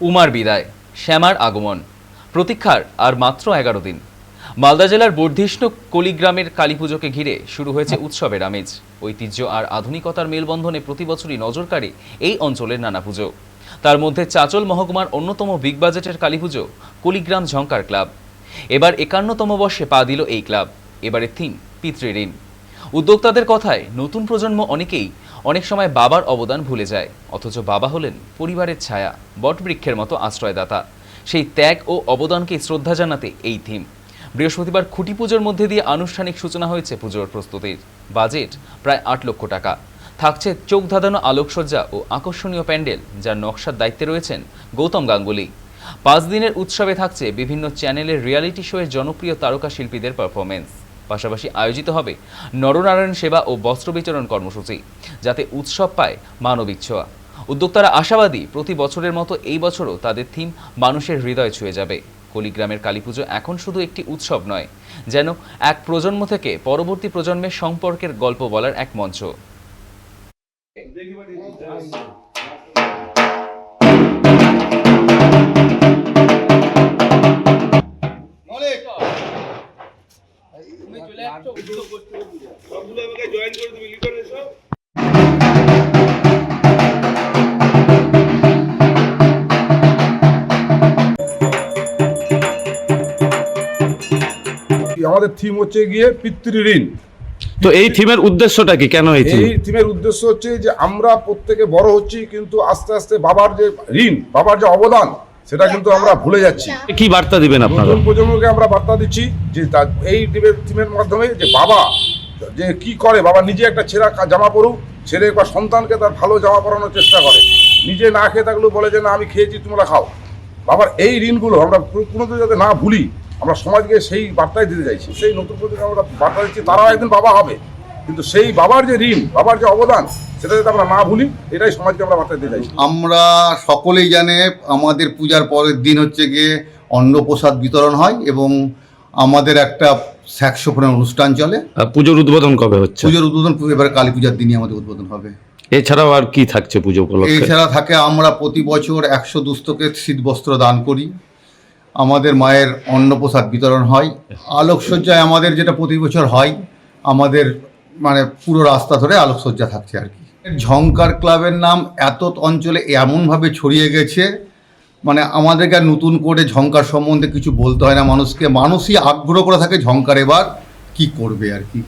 উমার বিদায়, শ্যামার আগমন। প্রতীক্ষার আর মাত্র এগারো দিন। মালদা জেলার বর্ধিষ্ণু কলিগ্রামের কালীপুজোকে ঘিরে শুরু হয়েছে উৎসবের আমেজ। ঐতিহ্য আর আধুনিকতার মেলবন্ধনে প্রতি বছরই নজর কাড়ে এই অঞ্চলের নানা পুজো। তার মধ্যে চাচল মহকুমার অন্যতম বিগ বাজেটের কালীপুজো কলিগ্রাম ঝঙ্কার ক্লাব। এবার একান্নতম বর্ষে পা দিল এই ক্লাব। এবারের থিম পিতৃঋণ উদ্যোক্তাদের কথায় নতুন প্রজন্ম অনেকেই অনেক সময় বাবার অবদান ভুলে যায়, অথচ বাবা হলেন পরিবারের ছায়া, বটবৃক্ষের মতো আশ্রয়দাতা। সেই ত্যাগ ও অবদানকে শ্রদ্ধা জানাতে এই থিম। বৃহস্পতিবার খুঁটি পুজোর মধ্যে দিয়ে আনুষ্ঠানিক সূচনা হয়েছে পুজোর প্রস্তুতির। বাজেট প্রায় আট লক্ষ টাকা। থাকছে চোখ ধাঁধানো আলোকসজ্জা ও আকর্ষণীয় প্যান্ডেল, যার নকশার দায়িত্বে রয়েছেন গৌতম গাঙ্গুলি। পাঁচ দিনের উৎসবে থাকছে বিভিন্ন চ্যানেলের রিয়ালিটি শোয়ের জনপ্রিয় তারকা শিল্পীদের পারফরমেন্স পাশাপাশি আয়োজিত হবে নরনারায়ণ সেবা ও বস্ত্র বিতরণ কর্মসূচি, যাতে উৎসব পায় মানবিক ছোঁয়া। উদ্যোক্তারা আশাবাদী প্রতি বছরের মতো এই বছরও তাদের থিম মানুষের হৃদয় ছুঁয়ে যাবে। কলিগ্রামের কালীপুজো এখন শুধু একটি উৎসব নয়, যেন এক প্রজন্ম থেকে পরবর্তী প্রজন্মের সম্পর্কের গল্প বলার এক মঞ্চ। সবগুলো আমাকে জয়েন করে দিবি লিটন এসব আমাদের থিম হচ্ছে গিয়ে পিতৃঋণ তো এই থিমের উদ্দেশ্যটা কি? কেন এই থিম এই থিমের উদ্দেশ্য হচ্ছে যে আমরা প্রত্যেকে বড় হচ্ছি কিন্তু আস্তে আস্তে বাবার যে ঋণ বাবার যে অবদান সেটা কিন্তু আমরা ভুলে যাচ্ছি। কি বার্তা দিবেন আপনারা? নতুন প্রজন্মকে আমরা বার্তা দিচ্ছি যে এই থিমের মাধ্যমে যে বাবা যে কি করে বাবা নিজে একটা ছেঁড়া জামা পরুক ছেড়ে বা সন্তানকে তার ভালো জামা পরানোর চেষ্টা করে। নিজে না খেয়ে থাকলেও বলে যে না আমি খেয়েছি তোমরা খাও। বাবার এই ঋণগুলো আমরা কোনোদিন যাতে না ভুলি আমরা সমাজকে সেই বার্তাই দিতে চাইছি। সেই নতুন প্রজন্মকে আমরা বার্তা দিচ্ছি তারাও একদিন বাবা হবে। কিন্তু সেই বাবার যে ঋণ বাবার যে অবদান সেটা যাতে আমরা না ভুলি এটাই সমাজকে আমরা বার্তা দিতে চাইছি আমরা সকলেই জানে আমাদের পূজার পরের দিন হচ্ছে গিয়ে অন্নপ্রসাদ বিতরণ হয় এবং আমাদের একটা স্যাক্সোফোনের অনুষ্ঠান চলে। পুজোর উদ্বোধন কবে হচ্ছে? পুজোর উদ্বোধন এবার কালী পূজার দিনই আমাদের উদ্বোধন হবে। এছাড়াও আর কি থাকছে পুজো উপলক্ষে? এছাড়া থাকে আমরা প্রতি বছর একশো দুস্থকে শীত বস্ত্র দান করি। আমাদের মায়ের অন্নপ্রসাদ বিতরণ হয়। আলোকসজ্জায় আমাদের যেটা প্রতি বছর হয় আমাদের মানে পুরো রাস্তা ধরে আলোকসজ্জা থাকছে আর কি। ঝংকার ক্লাবের নাম এত অঞ্চলে এমনভাবে ছড়িয়ে গেছে মানে আমাদেরকে আর নতুন করে ঝংকার সম্বন্ধে কিছু বলতে হয় না। মানুষকে, মানুষই আগ্রহ করে থাকে ঝংকার এবার কি করবে আর কি।